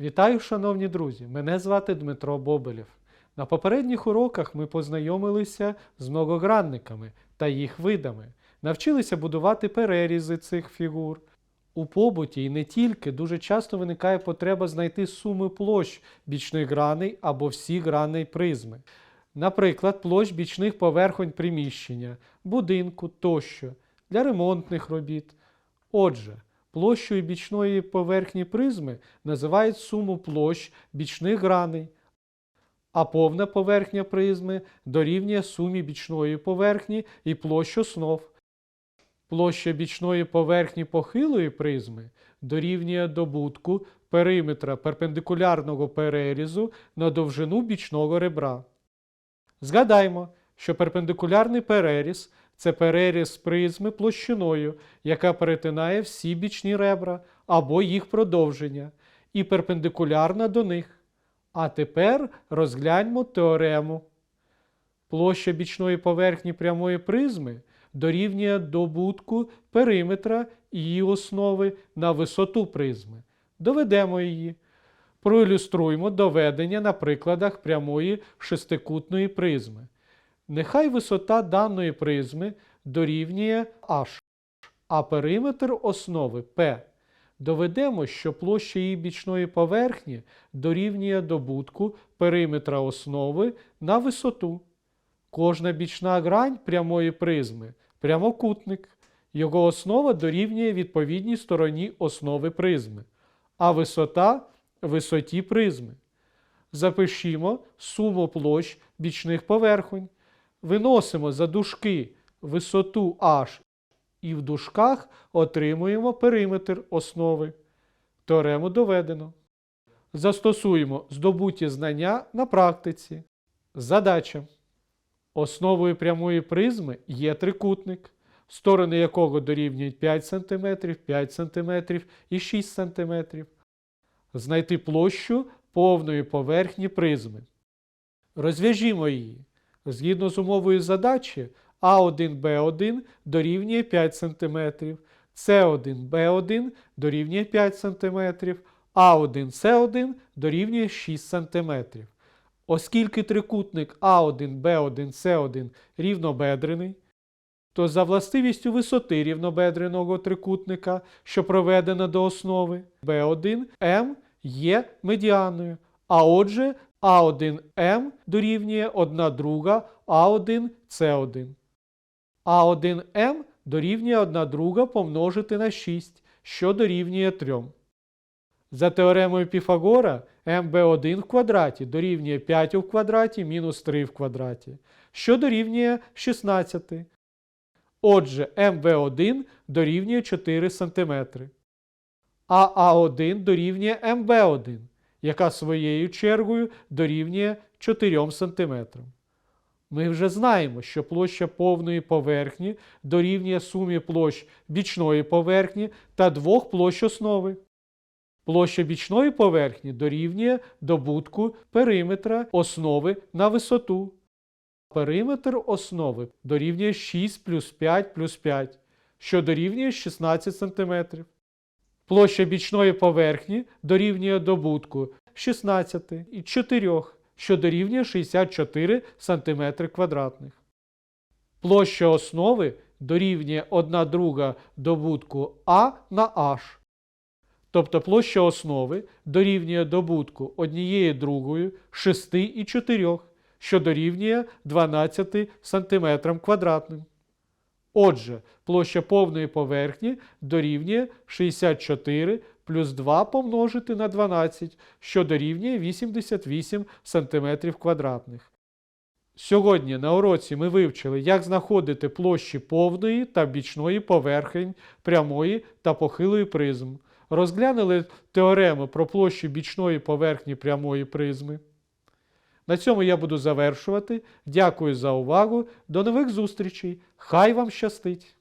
Вітаю, шановні друзі! Мене звати Дмитро Бобелєв. На попередніх уроках ми познайомилися з многогранниками та їх видами, навчилися будувати перерізи цих фігур. У побуті і не тільки дуже часто виникає потреба знайти суми площ бічних граней або всіх граней призми. Наприклад, площ бічних поверхонь приміщення, будинку тощо для ремонтних робіт. Отже, площою бічної поверхні призми називають суму площ бічних граней, а повна поверхня призми дорівнює сумі бічної поверхні і площ основ. Площа бічної поверхні похилої призми дорівнює добутку периметра перпендикулярного перерізу на довжину бічного ребра. Згадаймо, що перпендикулярний переріз це переріз призми площиною, яка перетинає всі бічні ребра або їх продовження, і перпендикулярна до них. А тепер розгляньмо теорему. Площа бічної поверхні прямої призми дорівнює добутку периметра її основи на висоту призми. Доведемо її. Проілюструємо доведення на прикладах прямої шестикутної призми. Нехай висота даної призми дорівнює h, а периметр основи P. Доведемо, що площа її бічної поверхні дорівнює добутку периметра основи на висоту. Кожна бічна грань прямої призми прямокутник. Його основа дорівнює відповідній стороні основи призми, а висота висоті призми. Запишімо суму площ бічних поверхонь. Виносимо за дужки висоту h і в дужках отримуємо периметр основи. Теорему доведено. Застосуємо здобуті знання на практиці. Задача. Основою прямої призми є трикутник, сторони якого дорівнюють 5 см, 5 см і 6 см. Знайти площу повної поверхні призми. Розв'яжімо її. Згідно з умовою задачі, А1Б1 дорівнює 5 см, С1Б1 дорівнює 5 см, А1С1 дорівнює 6 см. Оскільки трикутник А1, Б1, С1 рівнобедрений, то за властивістю висоти рівнобедреного трикутника, що проведена до основи, B1 М є медіаною, а отже А1М дорівнює 1 друга А1С1. А1М дорівнює 1 друга помножити на 6, що дорівнює 3. За теоремою Піфагора МБ1 в квадраті дорівнює 5 в квадраті мінус 3 в квадраті, що дорівнює 16. Отже, МВ1 дорівнює 4 см. А А1 дорівнює МБ1, яка своєю чергою дорівнює 4 см. Ми вже знаємо, що площа повної поверхні дорівнює сумі площ бічної поверхні та двох площ основи. Площа бічної поверхні дорівнює добутку периметра основи на висоту. Периметр основи дорівнює 6 плюс 5 плюс 5, що дорівнює 16 см. Площа бічної поверхні дорівнює добутку 16 і 4, що дорівнює 64 см квадратних. Площа основи дорівнює 1 друга добутку А на H. Тобто площа основи дорівнює добутку однієї другої 6 і 4, що дорівнює 12 см квадратним. Отже, площа повної поверхні дорівнює 64 плюс 2 помножити на 12, що дорівнює 88 см квадратних. Сьогодні на уроці ми вивчили, як знаходити площі повної та бічної поверхень прямої та похилої призм. Розглянули теорему про площу бічної поверхні прямої призми. На цьому я буду завершувати. Дякую за увагу. До нових зустрічей. Хай вам щастить!